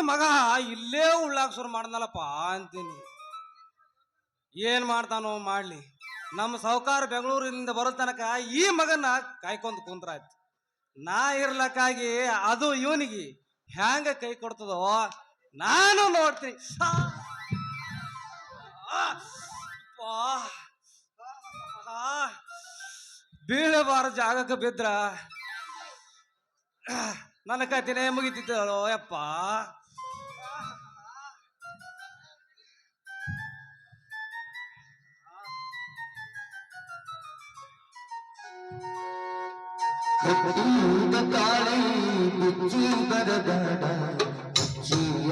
ಮಗ, ಇಲ್ಲೇ ಉಳ್ಳಾಕ ಶುರು ಮಾಡ್ದಲ್ಲಪ್ಪ ಅಂತೀನಿ. ಏನ್ ಮಾಡ್ತಾನೋ ಮಾಡ್ಲಿ. ನಮ್ಮ ಸಾಹುಕಾರ ಬೆಂಗಳೂರಿನಿಂದ ಬರೋ ತನಕ ಈ ಮಗನ ಕಾಯ್ಕೊಂಡು ಕುಂತ್ರಾಯ್ತು ನಾ ಇರ್ಲಕ್ಕಾಗಿ ಅದು ಇವನಿಗೆ ಹ್ಯಾಂಗ ಕೈ ಕೊಡ್ತದೋ ನಾನು ನೋಡ್ತೀನಿ. ಬೀಳಬಾರ ಜಾಗಕ್ಕೆ ಬಿದ್ರ. ನನ್ನ ಕತಿನೇ ಮುಗಿತಿದ್ದಳು ಯಪ್ಪ. ಹುಟ್ಟಿದ ತಾಳಿ ಬುಚ್ಚಿ ಬರಬೇಡ ಜೀವನ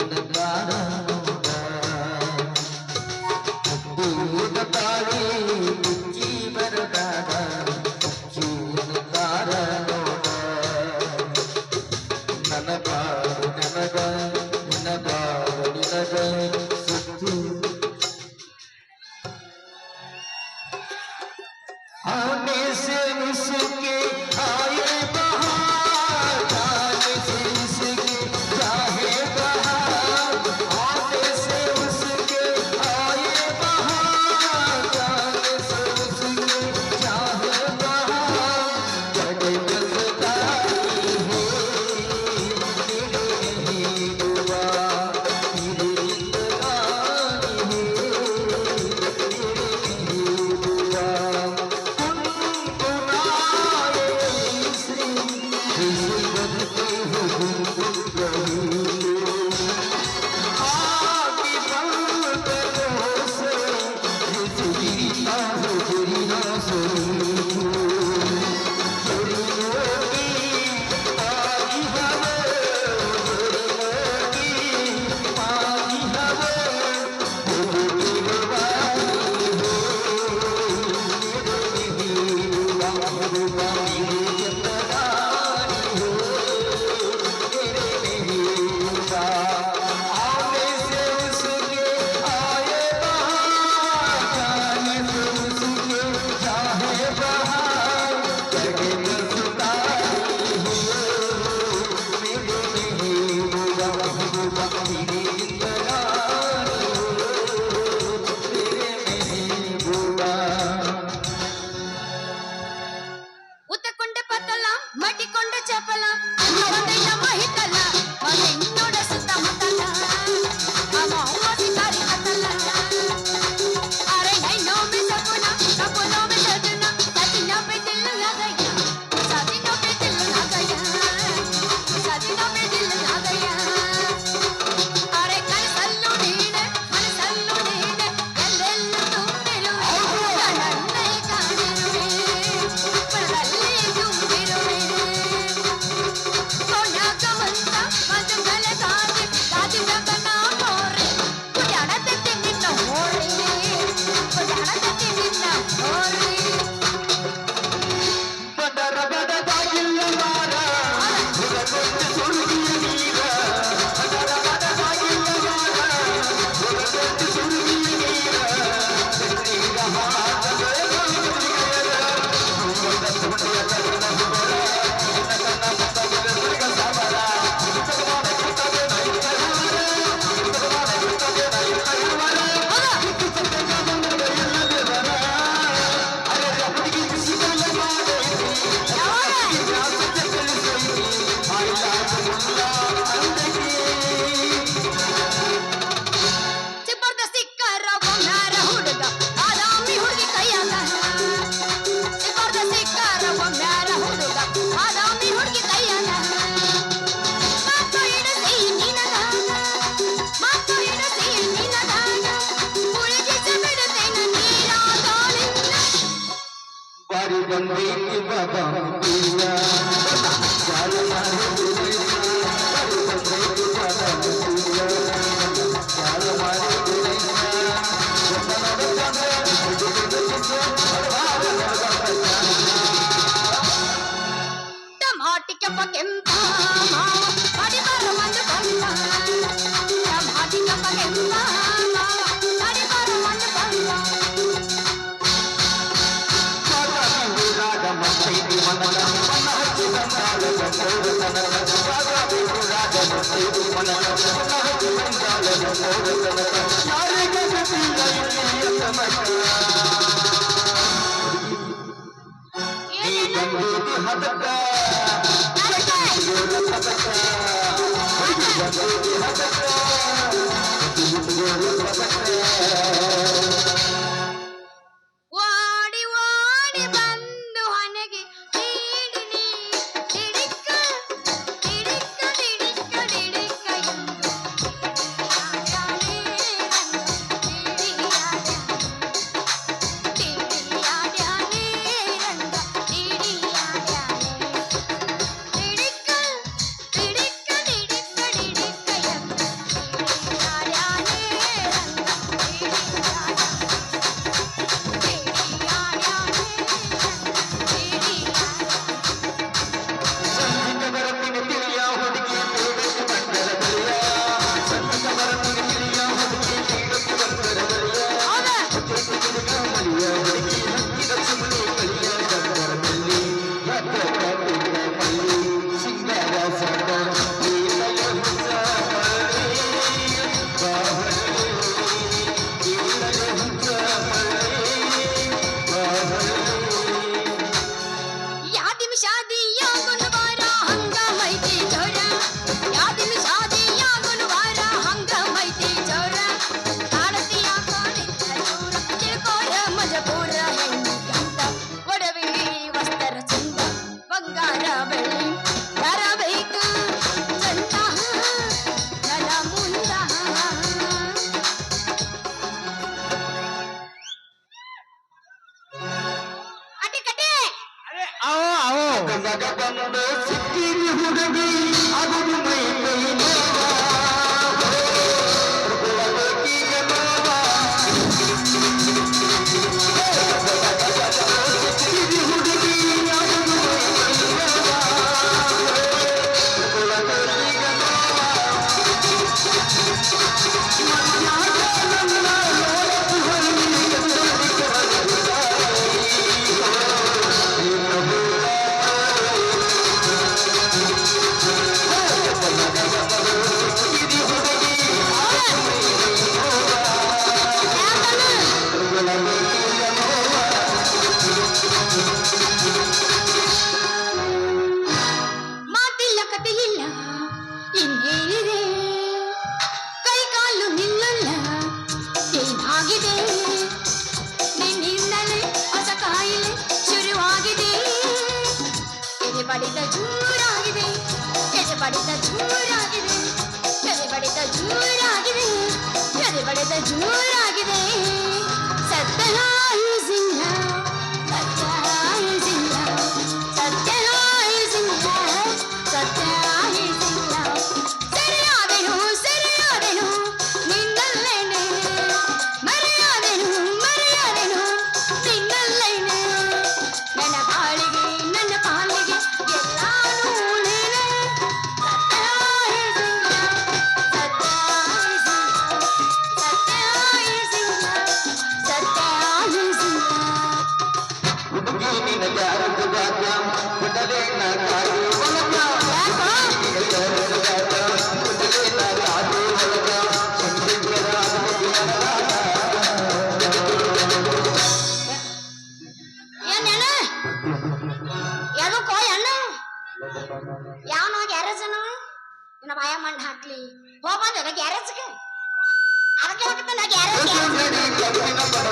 জগবন্ধু সিকিম হুদবি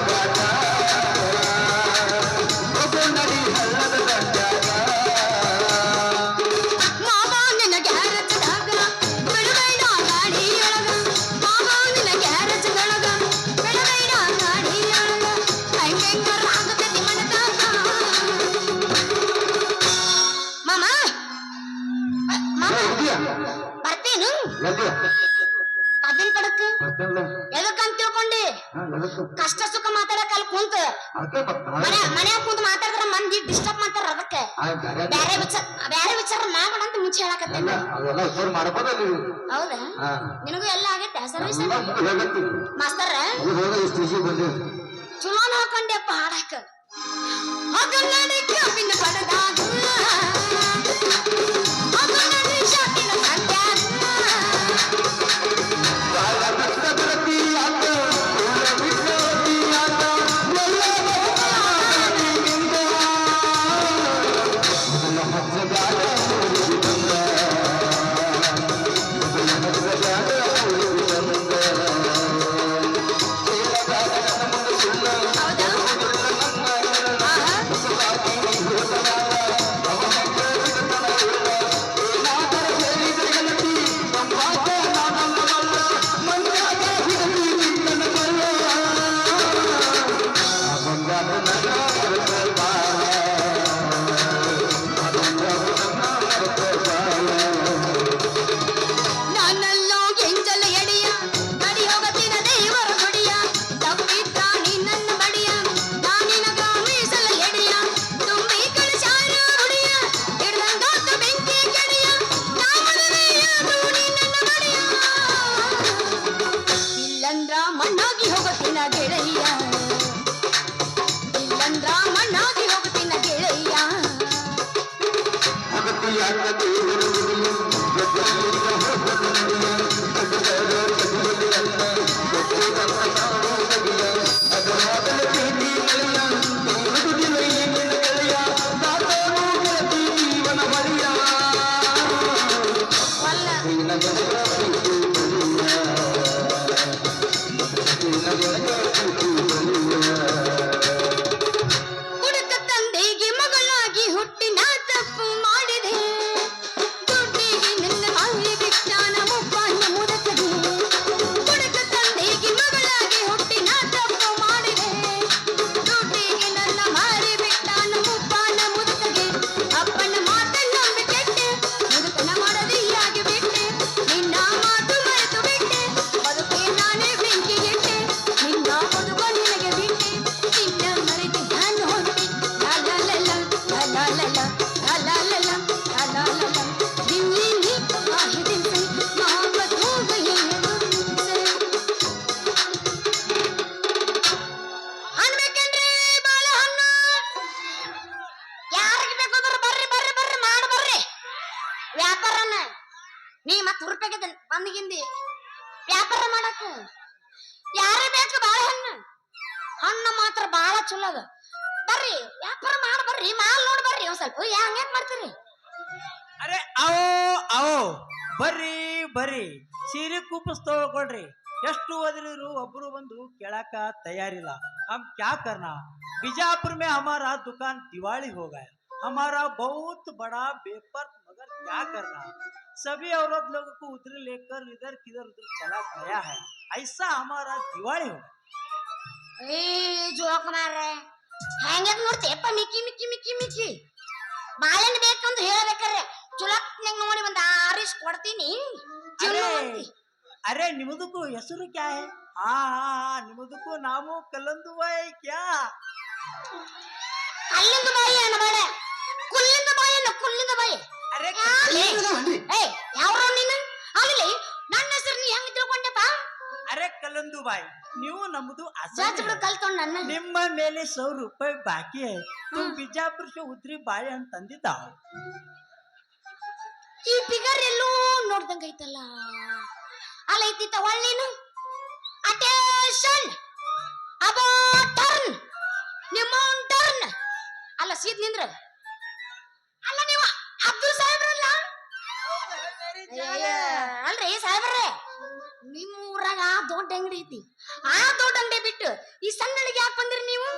Bata. ಮನೆ ಮನ್ಯಾಗ ಕುಂತ ಮಾತಾಡಿದ್ರ ಮಂದಿ ಡಿಸ್ಟರ್ಬ್ ಮಾಡ್ತಾರ ಅದಕ್ಕೆ. ಬೇರೆ ವಿಚಾರ ಬೇರೆ ವಿಚಾರ ಮಾಡೋಣ ಅಂತ ಮುಂಚೆ ಹೇಳಕತ್ತೇನೆ. ಅದೆಲ್ಲ ಉತ್ತರ ಮಾಡ್ಬೋದ ನೀವು. ಹೌದಾ? ನಿನಗೂ ಎಲ್ಲ ಆಗೈತೆ ಸರ್ವಿಸ್ ಮಾಸ್ತರ? ಚುಲೋ ಹಾಕೊಂಡೆಪ್ಪ ಹಾಡಕ. ಅದನ್ನ ಕೇಳಿನ ಬಡದಾಗ ಒಬ್ರು ಬಂದು ಕೇಳಾಕ ತಯಾರಿಲ್ಲ हम क्या करना बीजापुर में हमारा दुकान दिवाली हो गया हमारा बहुत बड़ा बेपर मगर क्या करना सभी औरत लोगों को उधर लेकर इधर किधर उधर चला गया है ऐसा हमारा दिवाली हो गया ಏ ಜೋಕ್ ಮಾರ್ರೆ ಹೆಂಗ್ಯಾಕ್ ನೋಡ್ತೀಯಪ್ಪ ಮಿಕ್ಕಿ ಮಿಕ್ಕಿ ಮಿಕ್ಕಿ ಮಿಕ್ಕಿ ಬಾಳೆಹಣ್ಣು ಬೇಕಂತ ಹೇಳ್ಬೇಕಾರೆ ಚುಲಕ್ನಾಗ ನೋಡಿ ಒಂದ್ ಆರಿಸ್ ಕೊಡ್ತೀನಿ ಚಿಲ್ಲು ಅರೆ ಅಂತಿ. ಅರೆ ನಿಮ್ಮದಕ್ಕೂ ಹೆಸರು ಕ್ಯಾ ಹೇ ಹಾ ನಿಮ್ಮದಕ್ಕೂ ನಾವು ಕಲ್ಲಂದು ಬಾಯ್ಕ್ಯಾ ಅಲ್ಲಿಂದ ಬಾಯಿ ಅನ್ನ ಬಾಳೆ. ಕುಲ್ಲಿಂದ ಬಾಯಿ ಅನ್ನ ಕುಲ್ಲಿಂದ ಬಾಯಿ. ಅರೆ ಏ ಯಾವ ನೀನು? ಆಗಲಿ ನನ್ನ ಹೆಸರು ನೀ ಹೆಂಗ್ ತಿಳ್ಕೊಂಡೆಪ್ಪ? ಅರೆ ಕಲ್ಲಂದು ಬಾಯಿ. ನೀವು ನಮ್ಮದು ಅಸಾಚಗಳು ಕಲ್ತೊಂಡು ನನ್ನ ನಿಮ್ಮ ಮೇಲೆ ಸಾವಿರ ರೂಪಾಯಿ ಬಾಕಿ ಆಯ್ತು. ಬಿಜಾಪುರ ಉದ್ರಿ ಬಾಯಿ ಅಂತ ಈ ಫಿಗರ್ ಎಲ್ಲೂ ನೋಡ್ದಂಗೈತಲ್ಲ ಅಲ್ಲ ಇದ್ದಿತ್ತ ಒಳ್ಳೇನು ಅಟೆನ್ಷನ್ ಅಬಾ ಟರ್ನ್ ನಿಮ್ಮ ಟರ್ನ್ ಅಲ್ಲ ಸೀದ್ ನಿಂದ್ರ. ಅಲ್ಲ ನೀವು ಅಬ್ದುಲ್ ಸಾಹೇಬ್ರಲ್ಲ ಅಲ್ರಿ ಸಾಹೇಬ್ರೆ? ನಿಮ್ಮ ಊರಾಗ ದೊಡ್ಡ ಅಂಗಡಿ ಐತಿ. ಆ ದೊಡ್ಡ ಅಂಗಡಿ ಬಿಟ್ಟು ಈ ಸಣ್ಣ ಯಾಕೆ ಬಂದ್ರಿ ನೀವು?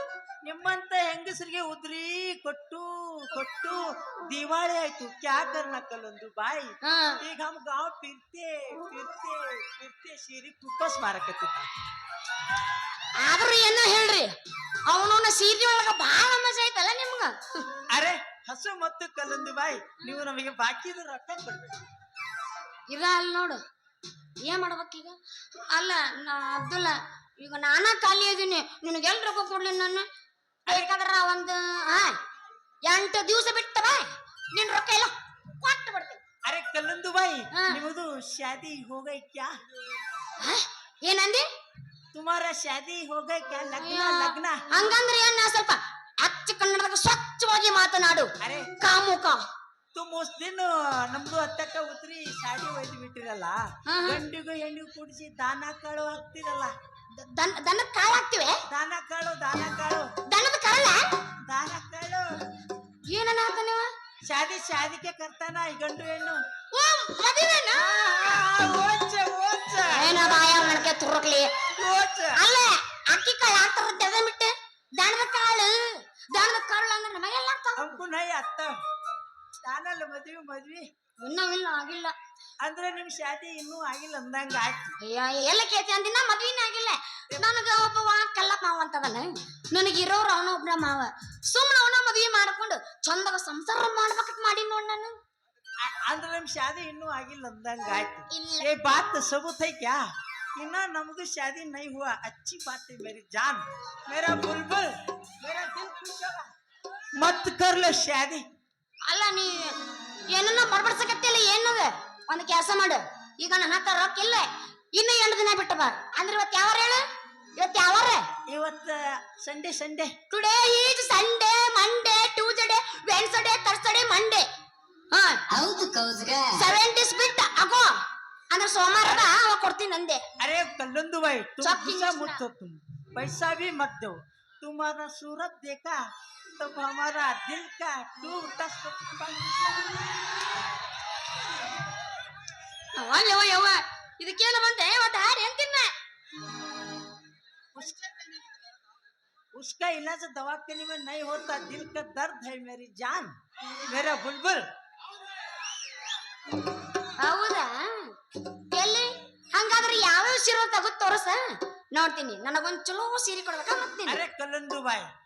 ನಿಮ್ಮಂತ ಹೆಂಗಸರಿಗೆ ಉದ್ರಿ ಕೊಟ್ಟು ಕೊಟ್ಟು ದಿವಾಳಿ ಆಯ್ತು. ಕ್ಯಾ ಕರ್ನ ಕಲ್ಲೊಂದು ಬಾಯಿ. ಹಾ. ಈಗ ಹಮ್ ಗಾಂವ್ ಪಿರ್ತೆ ಪಿರ್ತೆ ಪಿರ್ತೆ ಸೀರಿ ಕುಪ್ಪಸ್ ಮಾರಕತ್ತಿದ್ದ. ಆದ್ರೂ ಏನೋ ಹೇಳ್ರಿ? ಅವನವನ ಸೀರೆ ಒಳಗ ಬಾಳ ಮಜಾ ಐತಲ್ಲ ನಿಮ್ಗ? ಅರೆ ಹಸು ಮತ್ತು ಕಲ್ಲೊಂದು ಬಾಯಿ. ನೀವು ನಮಗೆ ಬಾಕಿ ರೊಕ್ಕ ಕೊಡ್ಬೇಕು. ಇದ ಅಲ್ಲಿ ನೋಡು. ಏನ್ ಮಾಡ್ಬೇಕೀಗ ಅಲ್ಲ ನಾ ಅಬ್ದುಲ್ಲ ಈಗ ನಾನಾ ಖಾಲಿ ಇದೀನಿ. ನಿನಗೆ ಎಲ್ ರೊಕ್ಕ ಕೊಡ್ಲಿ ನಾನು ಬೇಕಾದ್ರ ಒಂದು ಹಾ ಎಂಟು ದಿವಸ ಬಿಟ್ಟ ಬಾಯ್ ನಿನ್ ರೊಕ್ಕ ಇಲ್ಲ ಕೊಟ್ಟು ಬಿಡ್ತೀನಿ. ಅರೆ ಕಲ್ಲಂದು ಬಾಯಿ ನಿಮ್ದು ನಿಮ್ಮದು ಶಾದಿ ಹೋಗೈಕ್ಯಾ? ಆ? ಏನಂದಿ? ತುಮಾರ ಶಾದಿ ಹೋಗೈಕ್ಯ? ಲಗ್ನ ಲಗ್ನ? ಹಂಗಂದ್ರೆ ಏನ್ ಸ್ವಲ್ಪ ಅಚ್ಚ ಕನ್ನಡದಾಗ ಸ್ವಚ್ಛವಾಗಿ ಮಾತನಾಡು. ಅರೆ ಕಾಮುಕ. ತುಮ್ ದಿನ ನಮ್ದು ಅತ್ತಕ್ಕ ಉತ್ರಿ ಶಾದಿ ಹೋಯ್ತು ಬಿಟ್ಟಿರಲ್ಲ. ಗಂಡಿಗೂ ಹೆಣ್ಣಿಗೂ ಕೂಡಿಸಿ ದಾನ ಕಾಳು ಹಾಕ್ತಿರಲ್ಲ. ದನ ದನದ ಕಾಳು ಹಾಕ್ತಿವೆ? ದಾನ ಕಾಳು ದಾನ ಕಾಳು. ದನದ ಕಾಳಲ್ಲ? ದಾನ ಕಾಳು. ಏನನ್ನ ಹಾಕ ನೀವು? ಶಾದಿ ಶಾದಿಗೆ ಕರ್ತಾನ ಈ ಗಂಡು ಹೆಣ್ಣು. ಓ ಮದುವೆನ? ಓಚ ಓಚ. ಏನ ಬಾಯ ಮಣಕೆ ತುರುಕ್ಲಿ. ಓಚ. ಅಲ್ಲ ಅಕ್ಕಿ ಕಾಳು ಹಾಕ್ತಾರ ದನದ ಕಾಳು. ದನದ ಕಾಳು ಅಂದ್ರೆ ನಮಗೆಲ್ಲ ಹಾಕ್ತಾವ ಅಂಕು ನೈ ಅತ್ತ ನಾನಲ್ಲ ಮದ್ವಿ ಮದ್ವಿ ಇನ್ನೂ ಇಲ್ಲ ಆಗಿಲ್ಲ ಅಂದ್ರೆ ನಿಮ್ ಶಾದಿ ಇನ್ನೂ ಆಗಿಲ್ಲ ಅಂದಂಗ ಆಯ್ತು ಅಯ್ಯ ಎಲ್ಲ ಕೇತಿ ಅಂದಿನ ಮದ್ವಿನ ಆಗಿಲ್ಲ ನನಗ ಒಬ್ಬವ ಕಲ್ಲ ಮಾವ ಅಂತದನ ನನಗೆ ಇರೋರು ಅವನ ಒಬ್ನ ಮಾವ ಸುಮ್ಮನೆ ಅವನ ಮದ್ವಿ ಮಾಡ್ಕೊಂಡು ಚಂದಾಗ ಸಂಸಾರ ಮಾಡ್ಬೇಕಂತ ಮಾಡಿ ನೋಡ್ ನಾನು ಅ- ಅಂದ್ರೆ ನಮ್ ಶಾದಿ ಇನ್ನೂ ಆಗಿಲ್ಲ ಅಂದಂಗ ಆಯ್ತು ಇಲ್ಲ ये बात सबूत है क्या इना नमदू शादी नहीं हुआ अच्छी बात है मेरी जान मेरा बुलबुल मेरा दिल खुश होगा मत कर लो शादी ಅಲ್ಲ ನೀ ಏನನ್ನ ಬಡ್ಬಡ್ಸಕತ್ತಿಲ್ಲ ಏನದ ಒಂದ್ ಕೆಲಸ ಮಾಡು ಈಗ ನನ್ನ ಹತ್ರ ರೊಕ್ಕ ಇಲ್ಲ ಇನ್ನು ಎಂಟು ದಿನ ಬಿಟ್ಟು ಬಾ ಅಂದ್ರೆ ಇವತ್ತು ಯಾವಾರ ಹೇಳು ಇವತ್ತು ಯಾವಾರ ಇವತ್ತ Sunday Sunday today is Sunday Monday Tuesday Wednesday Thursday Monday ಹಾ ಹೌದು ಕೌಸ್ಗ ಸೆವೆನ್ ಡೇಸ್ ಬಿಟ್ಟು ಅಗೋ ಅಂದ್ರೆ ಸೋಮವಾರ ಬಾ, ಅವಾಗ ಕೊಡ್ತೀನಿ ಅಂದೆ अरे कल्लंदू भाई तुम सब गुस्सा चीज मत ना। हो तुम पैसा भी मत दो तुम्हारा सूरत देखा तब हमारा दिल का टूटा ಅವ್ವ ಯವ್ವ ಯವ್ವ ಇದಕ್ಕೇನು ಬಂದೆ ಇವತ್ತು ಹಾರಿ ಅಂತಿನ್ನ उसका इलाज दवाखाने में नहीं होता दिल का दर्द है मेरी जान मेरा बुलबुल ಹೌದಾ ಎಲ್ಲಿ ಹಂಗಾದ್ರೆ ಯಾವ್ಯಾವ ಸೀರೆ ತಗೋದ್ ತೋರಸ ನೋಡ್ತೀನಿ ನನಗೊಂದ್ ಚಲೋ ಸೀರೆ ಕೊಡ್ಬೇಕಾ ಮತ್ತೀನಿ अरे कलंदू भाई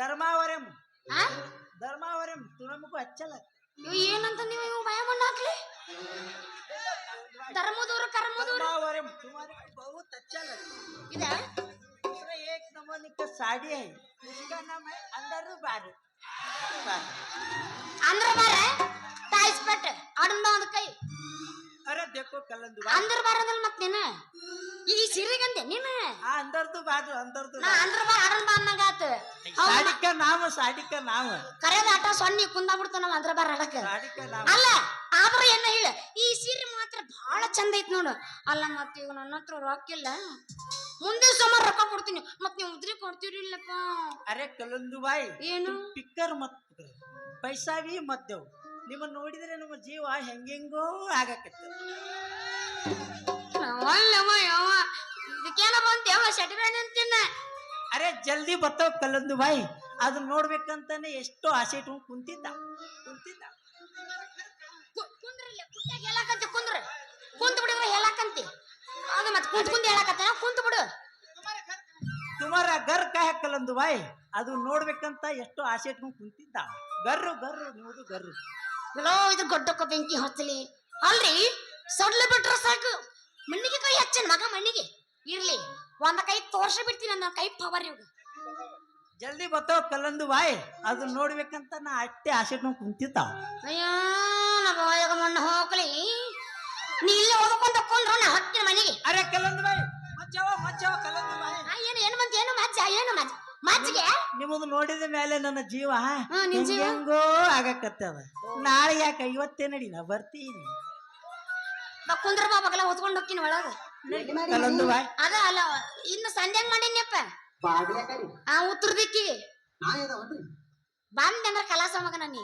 धर्मावरम ಹಾ धर्मावरम तुम हमको अच्छा लगता ಇವ್ ಏನಂತ ನೀವು ಇವ್ ಭಯ ಮಣ್ಣ ಹಾಕ್ಲಿ ಧರ್ಮದೂರು ಕರ್ಮದೂರು कलमावरे तुम्हारे को बहुत अच्छा लगता ಇದ है दूसरा एक नंबर का साड़ी है उसका नाम है अंदर बार ಅಂದ್ರ ಬಾರ ತಾಯಿಸ್ಪೆಟ್ ಅಡಂದ ಒಂದ್ ಕೈ अरे देखो कलंदू ಅಂದ್ರ ಬಾರದಲ್ ಮತ್ ನೀನ ಈ ಸಿರಿಗಂದೆ ನಿಮ್ಮ ಅಂದರ್ದು ಬಾದು ಅಂದರ್ದು ನಾ ಅಂದ್ರ ಬಾ ಅರಲ್ ಬಾ ಅನ್ನಂಗಾತ ಸಾಡಿಕ ನಾವು ಸಾಡಿಕ ನಾವು. ಕರೆದ ಆಟ ಸೊನ್ನಿ ಕುಂದ ಬಿಡ್ತ ನಾವ್ ಅಂದ್ರ ಬಾ ರಡಕ. ಅಲ್ಲ ಆದ್ರ ಏನ ಹೇಳ? ಈ ಸೀರೆ ಮಾತ್ರ ಬಹಳ ಚಂದ ಐತ್ ನೋಡು. ಅಲ್ಲ ಮತ್ತೆ ಇವ್ ನನ್ನ ಹತ್ರ ರೊಕ್ಕ ಇಲ್ಲ. ಮುಂದೆ ಸುಮಾರು ರೊಕ್ಕ ಕೊಡ್ತೀನಿ. ಮತ್ ನೀವು ಉದ್ರಿ ಕೊಡ್ತೀರಿ ಇಲ್ಲಪ್ಪ. ಅರೆ ಕಲಂದು ಬಾಯಿ ಏನು? ಪಿಕ್ಕರ್ ಮತ್ ಪೈಸಾವಿ ಮದ್ದೆವು. ನಿಮ್ಮನ್ನ ನೋಡಿದ್ರೆ ನಮ್ಮ ಜೀವ ಹೆಂಗೆಂಗೋ ಆಗಕತ್ತೆ ಅಲ್ಲಮ್ಮ ಯವ್ವ. ಇದಕ್ಕೇನ ಬಂತ ಯಾವ ಸೆಟಬೇಡ ನಿಂತಿನ ಅರೆ ಜಲ್ದಿ ಬರ್ತಾವ ಕಲ್ಲೊಂದು ಬಾಯಿ. ಅದನ್ನ ನೋಡ್ಬೇಕಂತಾನೆ ಎಷ್ಟು ಆಸೆ ಇಟ್ಕೊಂಡು ಕುಂತಿದ್ದ. ಕುಂತಿದ್ದ. ಕುಂದ್ರಲ್ಲ ಕುಟ್ಟಾಗ ಹೇಳಕಂತಿ ಕುಂದ್ರ. ಕುಂತ್ ಬಿಡಿದ್ರೆ ಹೇಳಕಂತಿ ಅದು ಮತ್ತೆ ಕುಂತ್ ಕುಂತ್ ಹೇಳಕತ್ತಾನ ಕುಂತ್ ಬಿಡು. ತುಮಾರ ಗರ್ ಕಾಯ ಕಲ್ಲಂದು ಬಾಯಿ. ಅದು ನೋಡ್ಬೇಕಂತ ಎಷ್ಟೋ ಆಸೆ ಇಟ್ಕೊಂಡು ಕುಂತಿದ್ದ. ಗರ್ರು ಗರ್ರು ನೋಡು ಗರ್ರು. ಎಲ್ಲೋ ಇದು ಗೊಡ್ಡಕ್ಕ ಬೆಂಕಿ ಹಚ್ಚಲಿ ಅಲ್ರಿ? ಸಡ್ಲ ಬಿಟ್ರ ಸಾಕು. ಮಣ್ಣಿಗೆ ಕೈ ಹಚ್ಚನ್ ಮಗ ಮಣ್ಣಿಗೆ. ಇರ್ಲಿ ಒಂದ ಕೈ ತೋರ್ಸ ಬಿಡ್ತೀನಿ ನನ್ನ ಕೈ ಪವರ್ ಇವಾಗ. ಜಲ್ದಿ ಬರ್ತಾವ ಕಲ್ಲಂದು ಬಾಯ್ ಅದು ನೋಡ್ಬೇಕಂತ ನಾ ಅಟ್ಟೆ ಆಸೆ ಕುಂತಿತ್ತಾವ ಅಯ್ಯೋ ನಮ್ಮ ಮಣ್ಣು ಹೋಗ್ಲಿ. ನೀ ಇಲ್ಲಿ ನಾ ಹತ್ತಿನ ಮನೆಗೆ. ಅರೆ ಕಲ್ಲಂದು ಬಾಯ್ ಮಚ್ಚವ ಮಚ್ಚವ ಕಲ್ಲಂದು ಬಾಯಿ. ಆ, ಏನು ಏನು ಬಂತ ಏನು ಮಜ್ಜ ಏನು ಮಜ್ಜ? ಮಜ್ಜಿಗೆ? ನಿಮ್ಮದು ನೋಡಿದ ಮೇಲೆ ನನ್ನ ಜೀವ ಹಾ, ನಿನ್ ಜೀವ? ಹೆಂಗೋ ಆಗಕತ್ತದ. ನಾಳೆ ಯಾಕೆ ಇವತ್ತೇ ನಡಿ ನಾ ಬರ್ತೀನಿ. ಬಾ ಕುಂದ್ರ ಬಾ ಬಗಲ ಹೊತ್ಕೊಂಡು ಹೋಗ್ತೀನಿ ಒಳಗ. ಬಾಯ್ ಅದ ಅಲ್ಲ ಇನ್ನು ಸಂಜೆ ಮಾಡೀನಿಯಪ್ಪ. ಆ ಉತ್ತರ ದಿಕ್ಕಿ. ನಾ ಬಂದೆ ಅಂದ್ರೆ ಕಲಾಸ ಮಗ ನೀ.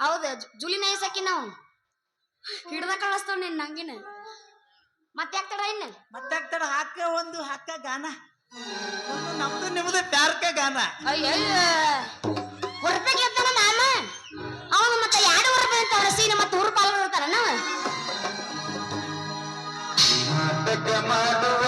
ಹೌದ ಜುಲಿ ನೈಸಕ್ಕಿ ನಾವು. ಹಿಡ್ದ ಕಳಿಸ್ತವ್ ನೀನ್ ನಂಗಿನ. ಮತ್ತೆ ತಡ ಇನ್ನ? ಮತ್ತೆ ಮತ್ತಾಗ್ತಾಡ ಹಾಕ ಒಂದು ಹಾಕ ಗಾನ. ಒಂದು ನಮ್ದು ನಿಮ್ದು ಪ್ಯಾರ್ಕ ಗಾನ. ಅಯ್ಯಯ್ಯ. ಮಾಡುವ